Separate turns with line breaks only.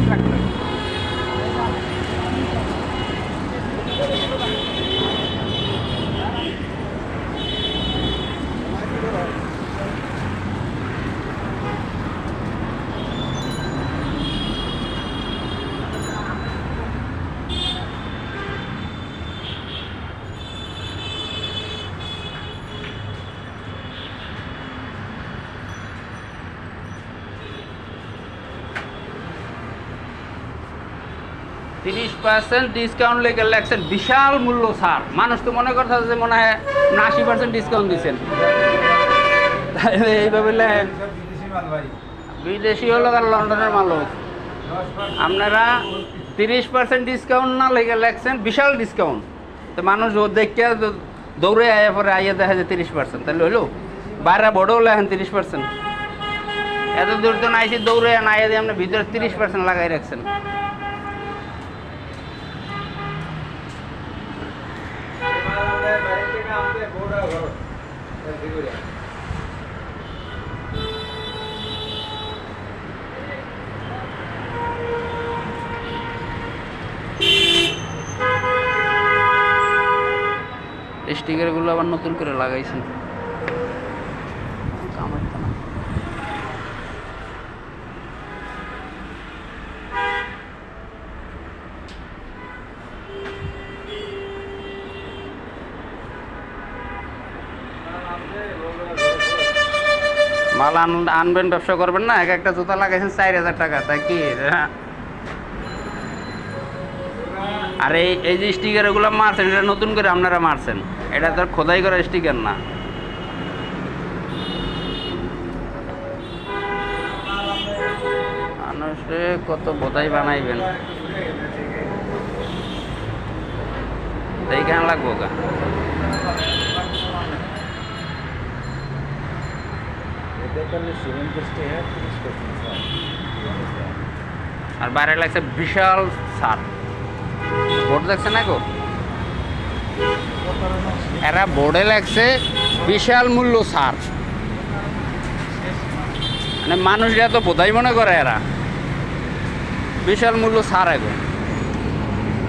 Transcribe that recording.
Tractor তিরিশ percent discount লেগে লাগছেন বিশাল মূল্য ছাড়। মানুষ তো মনে করতে যে মনে হয় আশি পার্সেন্ট ডিসকাউন্ট দিচ্ছেন এইভাবে
বিদেশি
হলো আর লন্ডনের মালক। আপনারা তিরিশ পার্সেন্ট ডিসকাউন্ট না লেগে লাগছেন বিশাল ডিসকাউন্ট তো মানুষ ও দেখে তো দৌড়ে আয়া পরে আইয়া দেখা যায় তিরিশ পার্সেন্ট তাহলে হইল? বাইরে বড়ও লেখেন তিরিশ পার্সেন্ট এত দূর তো নাইছি, দৌড়ে না আইয়া দিয়ে আপনি ভিতরে তিরিশ পার্সেন্ট লাগাই রাখছেন। স্টিকারগুলো আবার নতুন করে লাগাইছেন আমার তো না। মাল আন- আনবেন, ব্যবসা করবেন না? এক একটা জুতা লাগাইছেন চার হাজার টাকা, তাই কি? হ্যাঁ। আর এই এই যে স্টিকার এগুলো মারছেন, এটা নতুন করে আপনারা মারছেন। এটা তো খোদাই করা স্টিকার না। কত বোধাই বানাইবেন। এইখানে লাগবো গা। আর বাইরে লাগছে বিশাল সার বোর্ড দেখছে না গো? এরা বোর্ডে লাগছে বিশাল মূল্য সার মানে মানুষরা তো বোধাই মনে করে এরা। বিশাল মূল্য সার এখন